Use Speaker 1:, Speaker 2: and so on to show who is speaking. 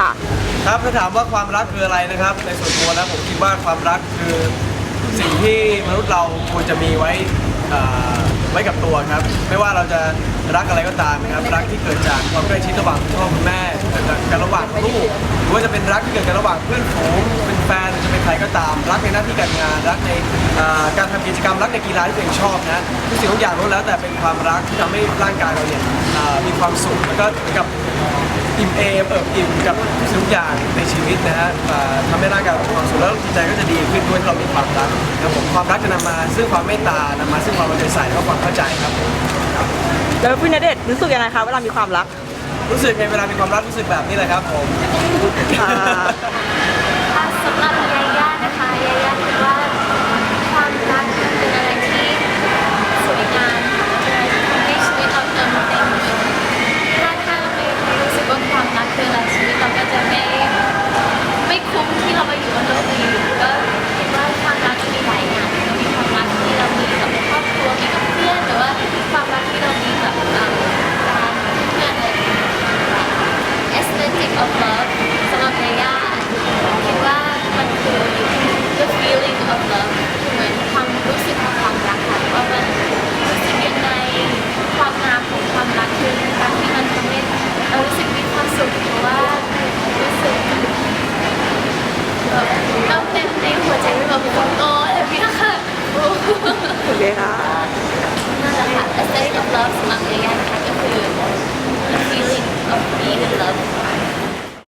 Speaker 1: ค่ะ
Speaker 2: ครับถ้าถามว่าความรักคืออะไรนะครับ ในส่วนตัวแล้วผมคิดว่าความรักคือสิ่งที่มนุษย์เราควรจะมีไว้อ่อไว้กับตัวครับ ไม่ว่าเราจะรักอะไรก็ตามนะครับรักที่เกิดจากความใกล้ชิดระหว่างคุณพ่อคุณแม่เกิดจากการระหว่างลูกหรือว่าจะเป็นรักที่เกิดจากระหว่างเพื่อนฝูงเป็นแฟนหรือจะเป็นใครก็ตาม รักในหน้าที่การงานรักในอ่อการทำกิจกรรมรักในกีฬาที่ตัวเองชอบนะทุกสิ่งทุกอย่างล้วนแล้วแต่เป็นความรักที่ทำให้ร่างกายเราเนี่ยอ่อมีความสุขแล้วก็เหมือนกับ อิ่มเอมเอิบอิ่มกับทุกสิ่งทุกอย่างในชีวิตนะฮะเอ่อทำให้ร่างกายเรามีความสุขแล้วจิตใจก็จะดีขึ้นด้วยที่เรามีความรักนะครับผมความรักจะนำมาซึ่งความเมตตานำมาซึ่งความเอาใจใส่และความเข้าใจครับผมครับ
Speaker 1: แล้วพี่ณเดชน์รู้สึกยังไงคะเวลามีความรัก
Speaker 2: รู้สึกไงเวลามีความรักรู้สึกแบบนี้แหละครับผม
Speaker 1: อ่า
Speaker 3: ค่ะสำหรับยาย่านะคะยาย่าคิดว่าความรักเป็นอะไรที่สวยงามเป็นอะไรที่ทำให้ชีวิตเราเติมเต็มถ้าถ้าเราไม่ไม่รู้สึกว่าความรักคืออะไรชีวิตเราก็จะไม่ไม่คุ้มที่เรามาอยู่บนโลกนี้ก็คิดว่าความรักมันมีหลายอย่างเรามีความรักที่เรามีกับครอบครัวมีกับเพื่อนหรือว่าความรักที่เรามีกับเอ่อการเพื่อนอะไรอย่างเงี้ย aesthetic of love สำหรับยาย่าคิดว่ามันคือ the feeling of love เหมือนความรู้สึกของความรักค่ะว่ามันรู้สึกยังไงความงามของความรักคือรักที่มันทำให้เรารู้สึกมีความสุขหรือว่ารู้สึกแบบเติมเต็มในหัวใจแบบโอ้อะไรแบบนี้ค่ะโอ้
Speaker 1: โอเคค่ะ
Speaker 3: นั่นแหละค่ะ aesthetic of love สำหรับยาย่านะคะก็คือ